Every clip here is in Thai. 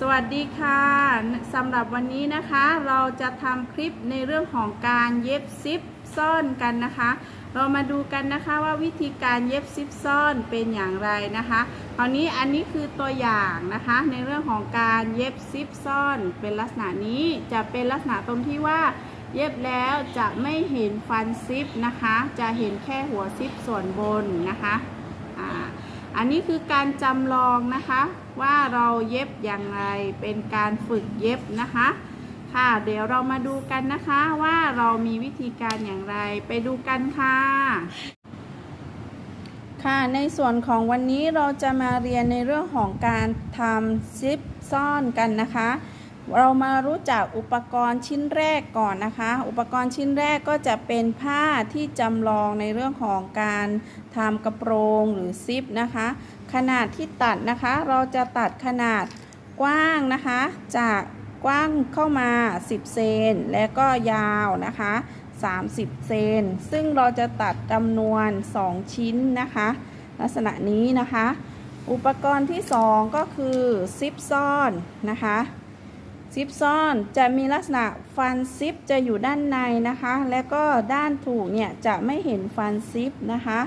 สวัสดีค่ะสำหรับวันนี้นะคะเราจะทำคลิปในเรื่องของการเย็บซิปซ่อนกันนะคะ เรามาดูกันนะคะว่าวิธีการเย็บซิปซ่อนเป็นอย่างไรนะคะคราวนี้อันนี้คือตัวอย่างนะคะ ในเรื่องของการเย็บซิปซ่อนเป็นลักษณะนี้จะเป็นลักษณะตรงที่ว่า เย็บแล้วจะไม่เห็นฟันซิปนะคะ จะเห็นแค่หัวซิปส่วนบนนะคะอ่า อันนี้คือการจำลองนะคะว่าเราเย็บอย่างไรเป็นการฝึกเย็บนะคะ ค่ะ เดี๋ยวเรามาดูกันนะคะว่าเรามีวิธีการอย่างไรไปดูกันค่ะ ค่ะในส่วนของวันนี้เราจะมาเรียนในเรื่องของการทำซิปซ่อนกันนะคะ เรามารู้จักอุปกรณ์ชิ้นแรกก่อนนะคะ อุปกรณ์ชิ้นแรกก็จะเป็นผ้าที่จำลองในเรื่องของการทำกระโปรงหรือซิปนะคะ ขนาดที่ตัดนะคะ เราจะตัดขนาดกว้างนะคะ จากกว้างเข้ามา 10 เซน และก็ยาวนะคะ 30 เซน ซึ่งเราจะตัดจำนวน 2 ชิ้นนะคะ ลักษณะนี้นะคะ อุปกรณ์ที่ 2 ก็คือซิปซ่อนนะคะ ซิปซ่อนจะมีลักษณะฟันซิปจะอยู่ด้านในนะคะ และก็ด้านถูกเนี่ยจะไม่เห็นฟันซิปนะคะ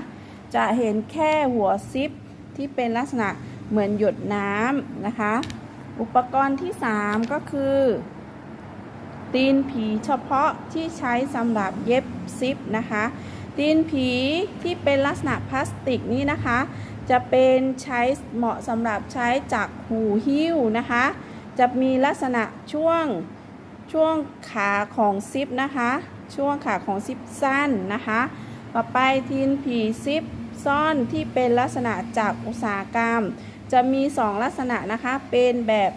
จะเห็นแค่หัวซิปที่เป็นลักษณะเหมือนหยดน้ำนะคะ อุปกรณ์ที่ 3 ก็คือ ตีนผีเฉพาะที่ใช้สำหรับเย็บซิปนะคะ ตีนผีที่เป็นลักษณะพลาสติกนี้นะคะ จะเป็นใช้เหมาะสำหรับใช้จากหูหิ้วนะคะ จะมีลักษณะช่วงช่วงขาของซิปนะคะ ช่วงขาของซิปสั้นนะคะ ต่อไปทีนผีซิปซ่อนที่เป็นลักษณะจากอุตสาหกรรม จะมี 2 ลักษณะนะคะ เป็นแบบ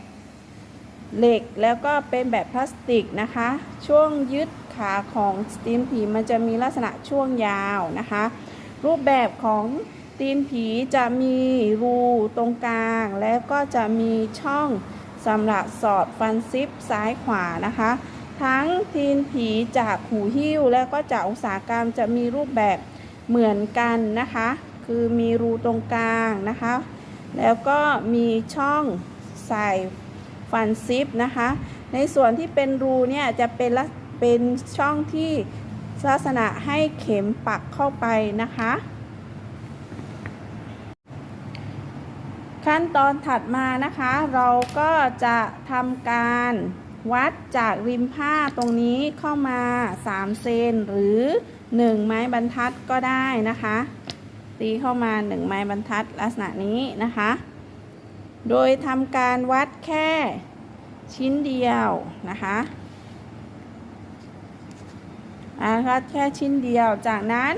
เหล็กแล้วก็เป็นแบบพลาสติกนะคะ ช่วงยึดขาของตีนผีมันจะมีลักษณะช่วงยาวนะคะ รูปแบบของตีนผีจะมีรูตรงกลาง แล้วก็จะมีช่อง สำหรับสอดฟันซิปซ้ายขวานะคะ ทั้งทีนผีจากหูหิ้ว และก็จากอุตสาหกรรมจะมีรูปแบบเหมือนกันนะคะ คือมีรูตรงกลางนะคะ แล้วก็มีช่องใส่ฟันซิปนะคะ ในส่วนที่เป็นรูเนี่ยจะเป็นละเป็นช่องที่ลักษณะให้เข็มปักเข้าไปนะคะ ขั้นตอนถัดมานะคะ เราก็จะทำการวัดจากริมผ้าตรงนี้เข้ามา 3 เซนหรือ 1 ไม้บรรทัดก็ได้นะคะ ตีเข้ามา 1 ไม้บรรทัดลักษณะนี้นะคะ โดยทำการวัดแค่ชิ้นเดียวนะคะนะคะแค่ชิ้นเดียว จากนั้น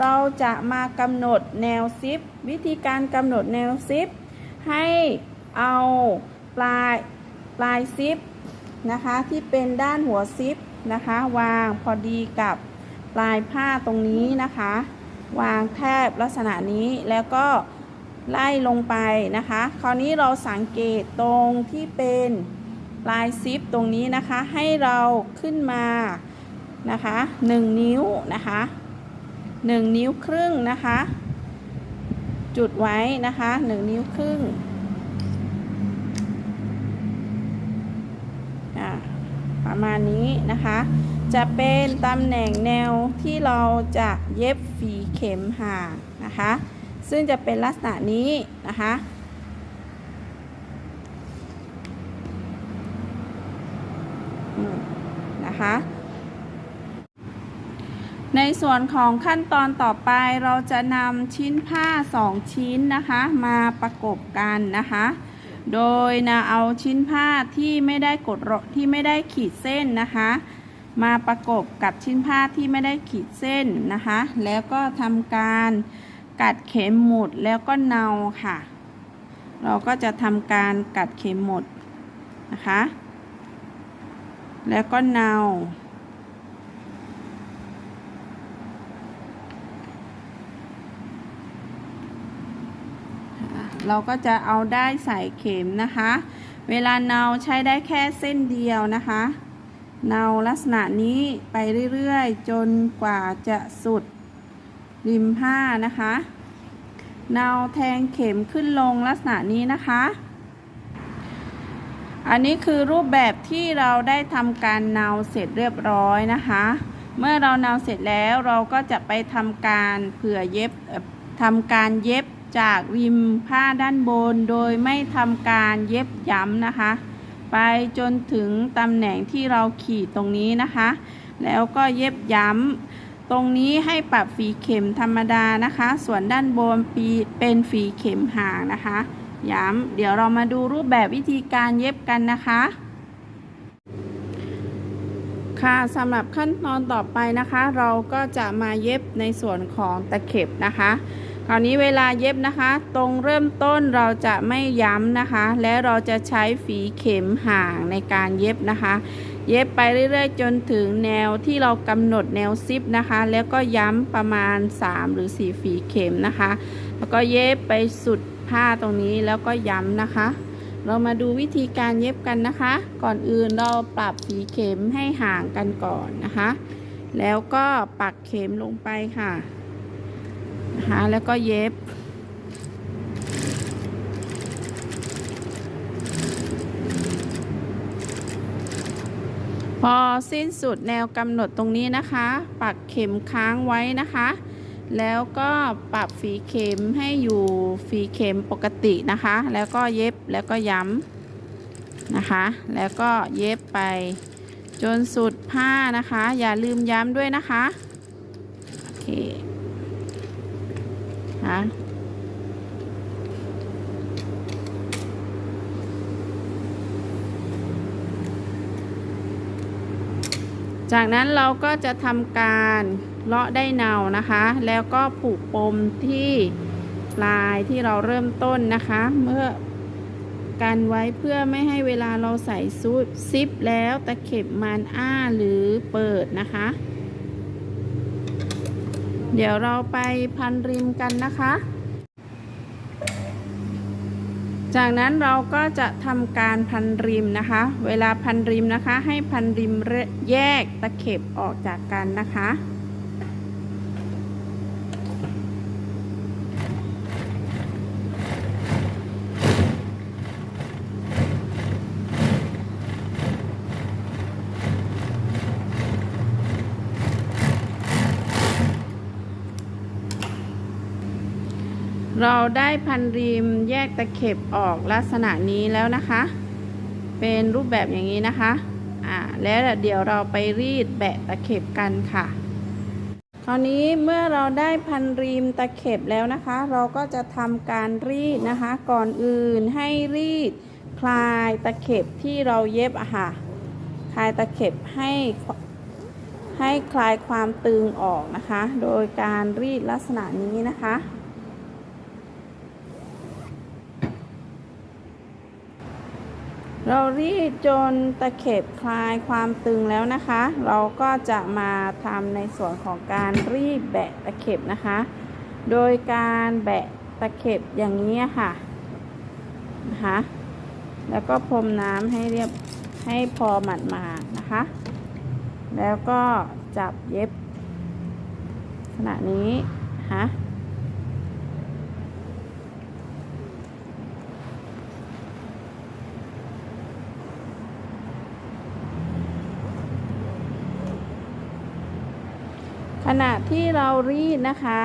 เราจะมากำหนดแนวซิป วิธีการกำหนดแนวซิป ให้เอาปลายปลายซิปนะคะที่เป็นด้านหัวซิปนะคะวางพอดีกับปลายผ้าตรงนี้นะคะ วางแทบลักษณะนี้แล้วก็ไล่ลงไปนะคะ คราวนี้เราสังเกตตรงที่เป็นปลายซิปตรงนี้นะคะ ให้เราขึ้นมานะคะ 1 นิ้วนะคะ 1 นิ้วครึ่งนะคะ จุดไว้นะคะ1นิ้วครึ่งประมาณนี้นะคะ จะเป็นตำแหน่งแนวที่เราจะเย็บฝีเข็มห่างนะคะ ซึ่งจะเป็นลักษณะนี้นะคะนะคะ ในส่วนของขั้นตอนต่อไปเราจะนำชิ้นผ้า 2 ชิ้นนะคะ มาประกบกันนะคะ โดยนะเอาชิ้นผ้าที่ไม่ได้กดรที่ไม่ได้ขีดเส้นนะคะ มาประกบกับชิ้นผ้าที่ไม่ได้ขีดเส้นนะคะ แล้วก็ทำการกัดเข็มหมุดแล้วก็เนาค่ะ เราก็จะทำการกัดเข็มหมุดนะคะ แล้วก็เนา เราก็จะเอาได้ใส่เข็มนะคะ เวลาเนาใช้ได้แค่เส้นเดียวนะคะ เนาลักษณะนี้ไปเรื่อยๆ จนกว่าจะสุดริมผ้านะคะ เนาแทงเข็มขึ้นลงลักษณะนี้นะคะ อันนี้คือรูปแบบที่เราได้ทำการเนาเสร็จเรียบร้อยนะคะ เมื่อเราเนาเสร็จแล้วเราก็จะไปทำการเผื่อเย็บทำการเย็บ จากริมผ้าด้านบนโดยไม่ทำการเย็บย้ำนะคะ ไปจนถึงตำแหน่งที่เราขีดตรงนี้นะคะ แล้วก็เย็บย้ำตรงนี้ให้ปรับฝีเข็มธรรมดานะคะ ส่วนด้านบนปีเป็นฝีเข็มห่างนะคะ ย้ำเดี๋ยวเรามาดูรูปแบบวิธีการเย็บกันนะคะค่ะสำหรับขั้นตอนต่อไปนะคะ เราก็จะมาเย็บในส่วนของตะเข็บนะคะ คราวนี้เวลาเย็บนะคะ ตรงเริ่มต้นเราจะไม่ย้ำนะคะ และเราจะใช้ฝีเข็มห่างในการเย็บนะคะ เย็บไปเรื่อยๆ จนถึงแนวที่เรากำหนดแนวซิปนะคะ แล้วก็ย้ำประมาณ 3 หรือ 4 ฝีเข็มนะคะ แล้วก็เย็บไปสุดผ้าตรงนี้แล้วก็ย้ำนะคะ เรามาดูวิธีการเย็บกันนะคะ ก่อนอื่นเราปรับฝีเข็มให้ห่างกันก่อนนะคะ แล้วก็ปักเข็มลงไปค่ะ นะคะแล้วก็เย็บ พอสิ้นสุดแนวกำหนดตรงนี้นะคะ ปักเข็มค้างไว้นะคะ แล้วก็ปรับฝีเข็มให้อยู่ฝีเข็มปกตินะคะ แล้วก็เย็บแล้วก็ย้ำนะคะ แล้วก็เย็บไปจนสุดผ้านะคะ อย่าลืมย้ำด้วยนะคะ โอเค นะจากนั้นเราก็จะทำการเลาะได้เนานะคะ แล้วก็ผูกปมที่ปลายที่เราเริ่มต้นนะคะ เมื่อกันไว้เพื่อไม่ให้เวลาเราใส่ซูดซิปแล้วตะเข็บมันอ้าหรือเปิดนะคะ เดี๋ยวเราไปพันริมกันนะคะ จากนั้นเราก็จะทำการพันริมนะคะ เวลาพันริมนะคะ ให้พันริมแยกตะเข็บออกจากกันนะคะ เราได้พันริมแยกตะเข็บออกลักษณะนี้แล้วนะคะ เป็นรูปแบบอย่างนี้นะคะ อ่า แล้วเดี๋ยวเราไปรีดแบะตะเข็บกันค่ะ คราวนี้เมื่อเราได้พันริมตะเข็บแล้วนะคะ เราก็จะทำการรีดนะคะ ก่อนอื่นให้รีดคลายตะเข็บที่เราเย็บอะค่ะ คลายตะเข็บให้ให้คลายความตึงออกนะคะ โดยการรีดลักษณะนี้นะคะ เรารีดจนตะเข็บคลายความตึงแล้วนะคะ เราก็จะมาทำในส่วนของการรีดแบะตะเข็บนะคะ โดยการแบะตะเข็บอย่างนี้ค่ะนะคะแล้วก็พรมน้ำให้เรียบให้พอหมาดๆนะคะ แล้วก็จับเย็บขณะนี้นะคะ ขณะที่ เรารีดนะคะ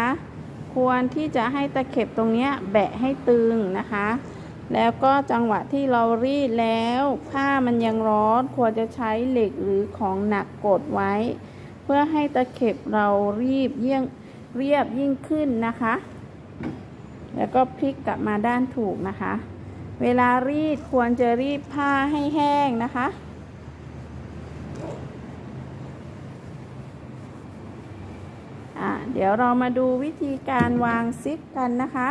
ควรที่จะให้ตะเข็บตรงนี้แบะให้ตึงนะคะ แล้วก็จังหวะที่เรารีดแล้วผ้ามันยังร้อนควรจะใช้เหล็กหรือของหนักกดไว้ เพื่อให้ตะเข็บเรารีบเยี่ยงเรียบยิ่งขึ้นนะคะ แล้วก็พลิกกลับมาด้านถูกนะคะ เวลารีดควรจะรีดผ้าให้แห้งนะคะ อะ เดี๋ยวเรามาดูวิธีการวางซิปกันนะคะ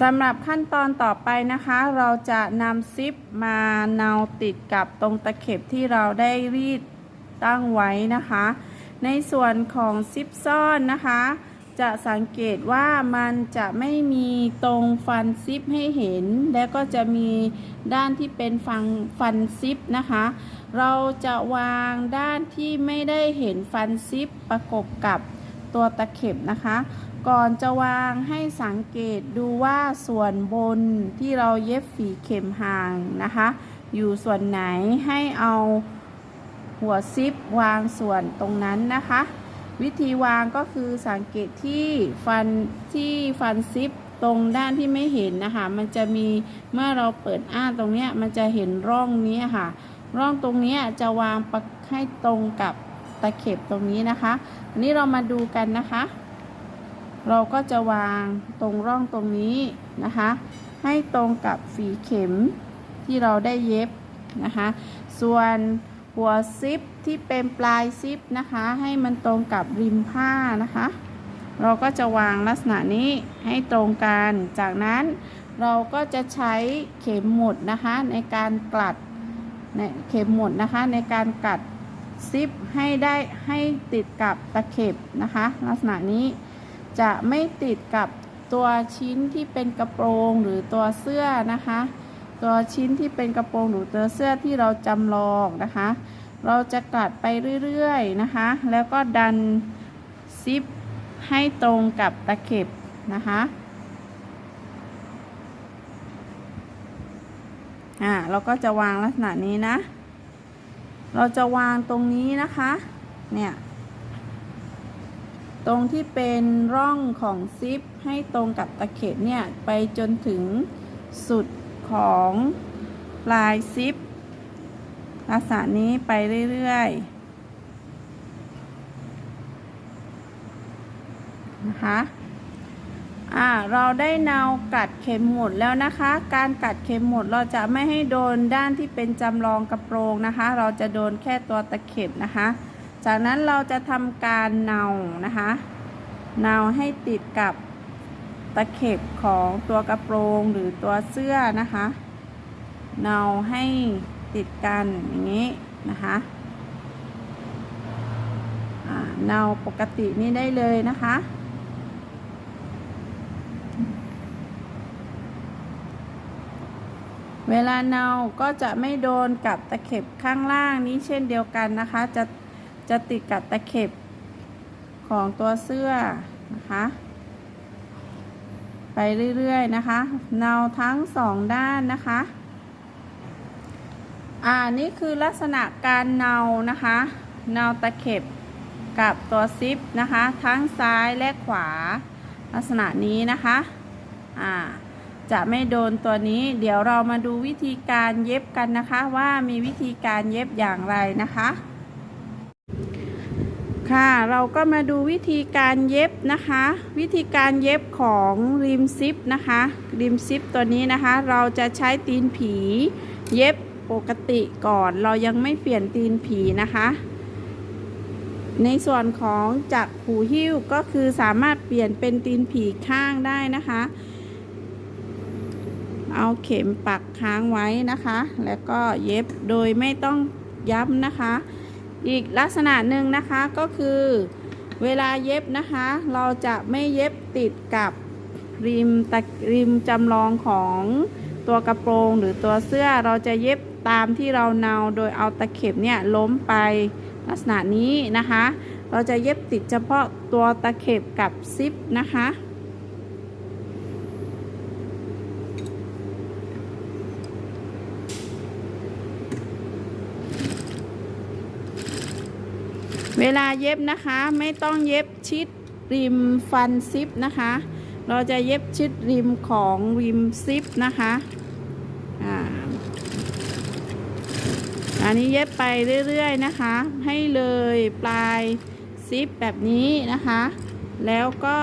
สำหรับขั้นตอนต่อไปนะคะ เราจะนำซิปมาเนาติดกับตรงตะเข็บที่เราได้รีดตั้งไว้นะคะ ในส่วนของซิปซ่อนนะคะ จะสังเกตว่ามันจะไม่มีตรงฟันซิปให้เห็น แล้วก็จะมีด้านที่เป็นฟังฟันซิปนะคะ เราจะวางด้านที่ไม่ได้เห็นฟันซิปประกบกับตัวตะเข็บนะคะ ก่อนจะวางให้สังเกตดูว่าส่วนบนที่เราเย็บฝีเข็มห่างนะคะ อยู่ส่วนไหนให้เอาหัวซิปวางส่วนตรงนั้นนะคะ วิธีวางก็คือสังเกตที่ฟันที่ฟันซิปตรงด้านที่ไม่เห็นนะคะ มันจะมีเมื่อเราเปิดอ้าตรงเนี้ยมันจะเห็นร่องนี้ค่ะ ร่องตรงเนี้ยจะวางประให้ตรงกับตะเข็บตรงนี้นะคะอันนี้เรามาดูกันนะคะ เราก็จะวางตรงร่องตรงนี้นะคะ ให้ตรงกับฝีเข็มที่เราได้เย็บนะคะ ส่วน หัวซิปที่เป็นปลายซิปนะคะ ให้มันตรงกับริมผ้านะคะ เราก็จะวางลักษณะนี้ให้ตรงกัน จากนั้นเราก็จะใช้เข็มหมุดนะคะในการกลัดในเข็มหมุดนะคะในการกัดซิปให้ได้ให้ติดกับตะเข็บนะคะ ลักษณะนี้จะไม่ติดกับตัวชิ้นที่เป็นกระโปรงหรือตัวเสื้อนะคะ ตัวชิ้นที่เป็นกระโปรงหรือตัวเสื้อที่เราจำลองนะคะ เราจะกัดไปเรื่อยๆนะคะ แล้วก็ดันซิปให้ตรงกับตะเข็บนะคะอ่าเราก็จะวางลักษณะนี้นะ เราจะวางตรงนี้นะคะ เนี่ย ตรงที่เป็นร่องของซิปให้ตรงกับตะเข็บเนี่ย ไปจนถึงสุด ของปลายซิปลักษณะนี้ไปเรื่อยๆนะคะอ่าเราได้แนวกัดเข็มหมุดแล้วนะคะ การกัดเข็มหมุดเราจะไม่ให้โดนด้านที่เป็นจำลองกระโปรงนะคะ เราจะโดนแค่ตัวตะเข็บนะคะ จากนั้นเราจะทำการเนานะคะเนาให้ติดกับ ตะเข็บของตัวกระโปรงหรือตัวเสื้อนะคะเนาให้ติดกันอย่างนี้นะคะเนาปกตินี่ได้เลยนะคะเวลาเนาก็จะไม่โดนกับตะเข็บข้างล่างนี้เช่นเดียวกันนะคะ จะจะติดกับตะเข็บของตัวเสื้อนะคะ ไปเรื่อยๆนะคะ เนาทั้งสองด้านนะคะ อ่านี่คือลักษณะการเนานะคะ เนาตะเข็บกับตัวซิปนะคะ ทั้งซ้ายและขวา ลักษณะนี้นะคะ อ่าจะไม่โดนตัวนี้ เดี๋ยวเรามาดูวิธีการเย็บกันนะคะ ว่ามีวิธีการเย็บอย่างไรนะคะ ค่ะ เราก็มาดูวิธีการเย็บนะคะ วิธีการเย็บของริมซิปนะคะริมซิปตัวนี้นะคะ เราจะใช้ตีนผี เย็บปกติก่อน เรายังไม่เปลี่ยนตีนผีนะคะ ในส่วนของจักรหูหิ้วก็คือสามารถเปลี่ยนเป็นตีนผีข้างได้นะคะ เอาเข็มปักค้างไว้นะคะ แล้วก็เย็บโดยไม่ต้องย้ำนะคะ อีกลักษณะหนึ่งนะคะก็คือเวลาเย็บนะคะ เราจะไม่เย็บติดกับริมตะริมจำลองของตัวกระโปรงหรือตัวเสื้อเราจะเย็บตามที่เราเนาโดยเอาตะเข็บเนี่ยล้มไปลักษณะนี้นะคะ เราจะเย็บติดเฉพาะตัวตะเข็บกับซิปนะคะ เวลาเย็บนะคะไม่ต้องเย็บชิดริมฟันซิปนะคะ เราจะเย็บชิดริมของริมซิปนะคะอ่าอันนี้เย็บไปเรื่อยๆนะคะ ให้เลยปลายซิปแบบนี้นะคะ แล้วก็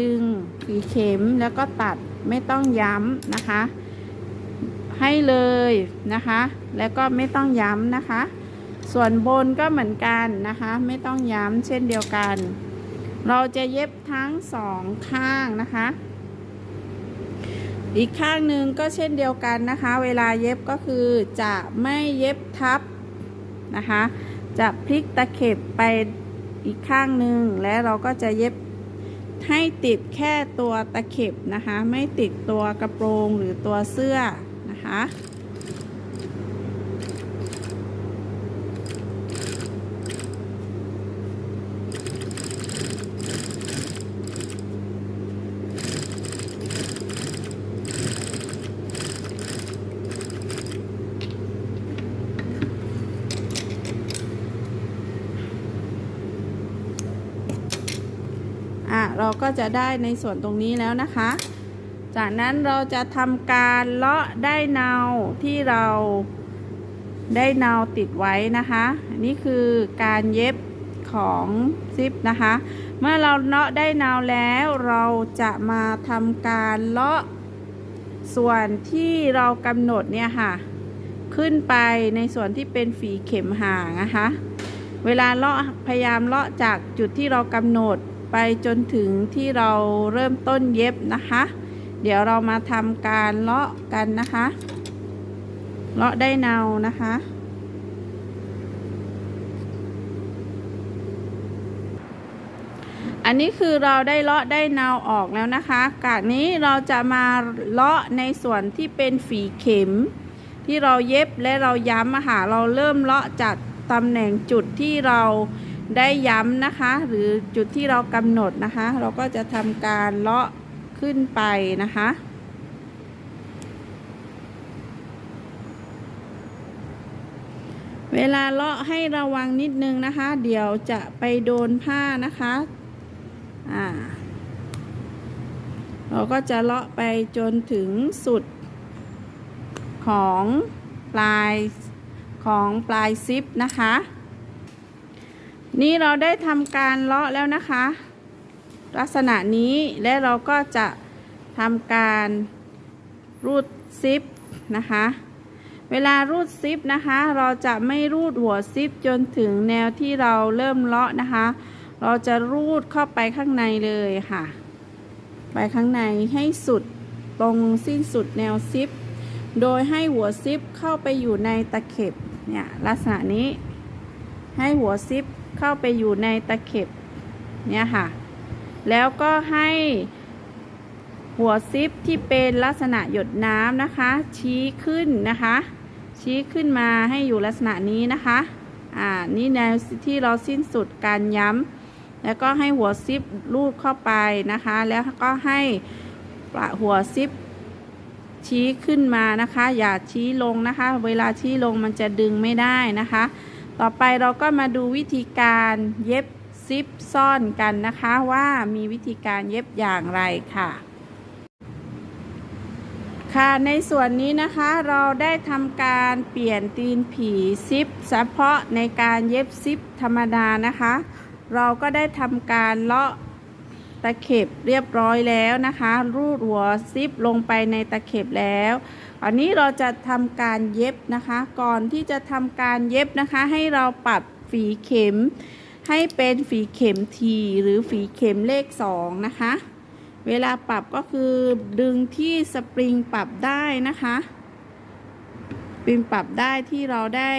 ดึงฝีเข็มแล้วก็ตัดไม่ต้องย้ำนะคะ ให้เลยนะคะ แล้วก็ไม่ต้องย้ำนะคะ ส่วนบนก็เหมือนกันนะคะ ไม่ต้องย้ำเช่นเดียวกัน เราจะเย็บทั้งสองข้างนะคะ อีกข้างหนึ่งก็เช่นเดียวกันนะคะ เวลาเย็บก็คือจะไม่เย็บทับนะคะ จะพลิกตะเข็บไปอีกข้างหนึ่งและเราก็จะเย็บให้ติดแค่ตัวตะเข็บนะคะ ไม่ติดตัวกระโปรงหรือตัวเสื้อนะคะ ก็จะได้ในส่วนตรงนี้แล้วนะคะ จากนั้นเราจะทำการเลาะได้เนาที่เราได้เนาติดไว้นะคะนนี่คือการเย็บของซิปนะคะ เมื่อเราเลาะได้เนาแล้วเราจะมาทำการเลาะส่วนที่เรากำหนดเนี่ยค่ะ ขึ้นไปในส่วนที่เป็นฝีเข็มห่างนะคะ เวลาเลาะพยายามเลาะจากจุดที่เรากำหนด ไปจนถึงที่เราเริ่มต้นเย็บนะคะ เดี๋ยวเรามาทำการเลาะกันนะคะ เลาะได้เนานะคะ อันนี้คือเราได้เลาะได้เนาออกแล้วนะคะ กากนี้เราจะมาเลาะในส่วนที่เป็นฝีเข็ม ที่เราเย็บและเราย้ำอะค่ะเราเริ่มเลาะจากตำแหน่งจุดที่เรา ได้ย้ำนะคะ หรือจุดที่เรากำหนดนะคะ เราก็จะทำการเลาะขึ้นไปนะคะเวลาเลาะให้ระวังนิดนึงนะคะ เดี๋ยวจะไปโดนผ้านะคะอ่าเราก็จะเลาะไปจนถึงสุดของปลายของปลายซิปนะคะ นี่เราได้ทำการเลาะแล้วนะคะ ลักษณะนี้และเราก็จะทำการรูดซิปนะคะ เวลารูดซิปนะคะ เราจะไม่รูดหัวซิปจนถึงแนวที่เราเริ่มเลาะนะคะ เราจะรูดเข้าไปข้างในเลยค่ะ ไปข้างในให้สุดตรงสิ้นสุดแนวซิป โดยให้หัวซิปเข้าไปอยู่ในตะเข็บเนี่ยลักษณะนี้ ให้หัวซิป เข้าไปอยู่ในตะเข็บเนี่ยค่ะ แล้วก็ให้หัวซิปที่เป็นลักษณะหยดน้ำนะคะ ชี้ขึ้นนะคะ ชี้ขึ้นมาให้อยู่ลักษณะนี้นะคะ อ่า นี่แนวที่เราสิ้นสุดการย้ำ แล้วก็ให้หัวซิปลูดเข้าไปนะคะ แล้วก็ให้ประหัวซิปชี้ขึ้นมานะคะ อย่าชี้ลงนะคะ เวลาชี้ลงมันจะดึงไม่ได้นะคะ ต่อไปเราก็มาดูวิธีการเย็บซิปซ่อนกันนะคะว่ามีวิธีการเย็บอย่างไรค่ะ ค่ะในส่วนนี้นะคะเราได้ทำการเปลี่ยนตีนผีซิปเฉพาะในการเย็บซิปธรรมดานะคะ เราก็ได้ทำการเลาะตะเข็บเรียบร้อยแล้วนะคะ รูดหัวซิปลงไปในตะเข็บแล้ว อันนี้เราจะทำการเย็บนะคะ ก่อนที่จะทำการเย็บนะคะ ให้เราปรับฝีเข็ม ให้เป็นฝีเข็มทีหรือฝีเข็มเลขสองนะคะ เวลาปรับก็คือดึงที่สปริงปรับได้นะคะปริงปรับได้ที่เราได้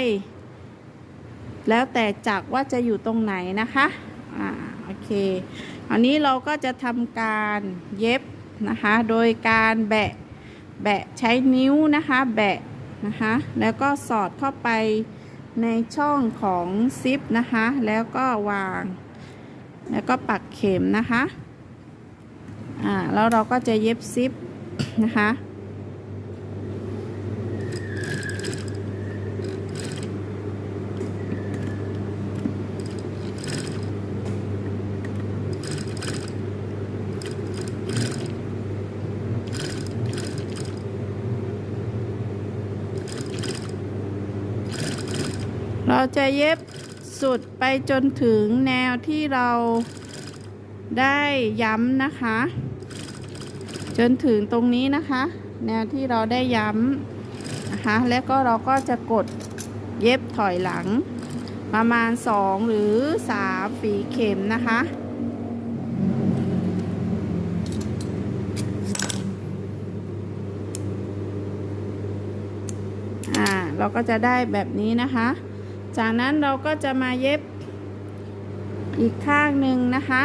แล้วแต่จักว่าจะอยู่ตรงไหนนะคะอ่าโอเค อันนี้เราก็จะทำการเย็บนะคะ โดยการแบะ แบะใช้นิ้วนะคะแบะนะคะแล้วก็สอดเข้าไปในช่องของซิปนะคะแล้วก็วาง แล้วก็ปักเข็มนะคะอ่าแล้วเราก็จะเย็บซิปนะคะ เราจะเย็บสุดไปจนถึงแนวที่เราได้ย้ำนะคะ จนถึงตรงนี้นะคะ แนวที่เราได้ย้ำนะคะ แล้วก็เราก็จะกดเย็บถอยหลัง ประมาณ 2 หรือ 3 ฝีเข็มนะคะอ่าเราก็จะได้แบบนี้นะคะ จากนั้นเราก็จะมาเย็บอีกข้างหนึ่งนะคะ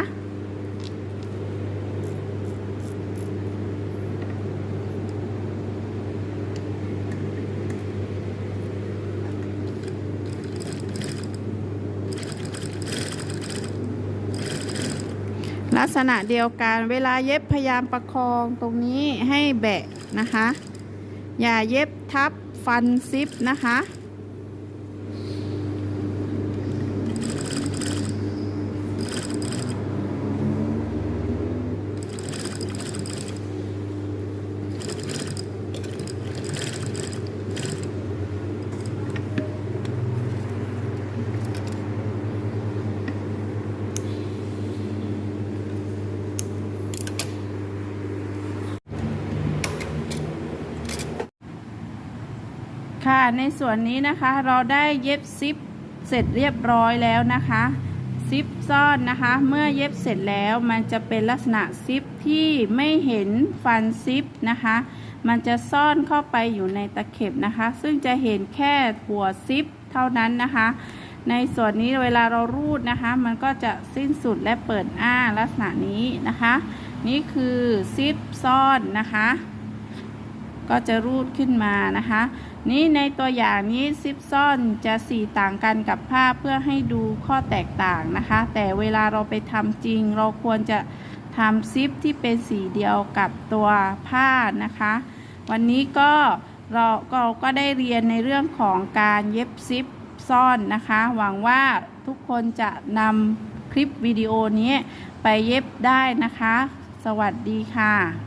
ลักษณะเดียวกันเวลาเย็บพยายามประคองตรงนี้ให้แบะนะคะ อย่าเย็บทับฟันซิปนะคะ อ ค่ะในส่วนนี้นะคะเราได้เย็บซิปเสร็จเรียบร้อยแล้วนะคะซิปซ่อนนะคะ เมื่อเย็บเสร็จแล้วมันจะเป็นลักษณะซิปที่ไม่เห็นฟันซิปนะคะ มันจะซ่อนเข้าไปอยู่ในตะเข็บนะคะ ซึ่งจะเห็นแค่หัวซิปเท่านั้นนะคะ ในส่วนนี้เวลาเรารูดนะคะ มันก็จะสิ้นสุดและเปิดอ้าลักษณะนี้นะคะ นี่คือซิปซ่อนนะคะ ก็จะรูดขึ้นมานะคะ นี่ในตัวอย่างนี้ซิปซ่อนจะสีต่างกันกับผ้าเพื่อให้ดูข้อแตกต่างนะคะ แต่เวลาเราไปทำจริง เราควรจะทำซิปที่เป็นสีเดียวกับตัวผ้านะคะ วันนี้ก็เราก็ก็ได้เรียนในเรื่องของการเย็บซิปซ่อนนะคะ หวังว่าทุกคนจะนำคลิปวิดีโอนี้ไปเย็บได้นะคะ สวัสดีค่ะ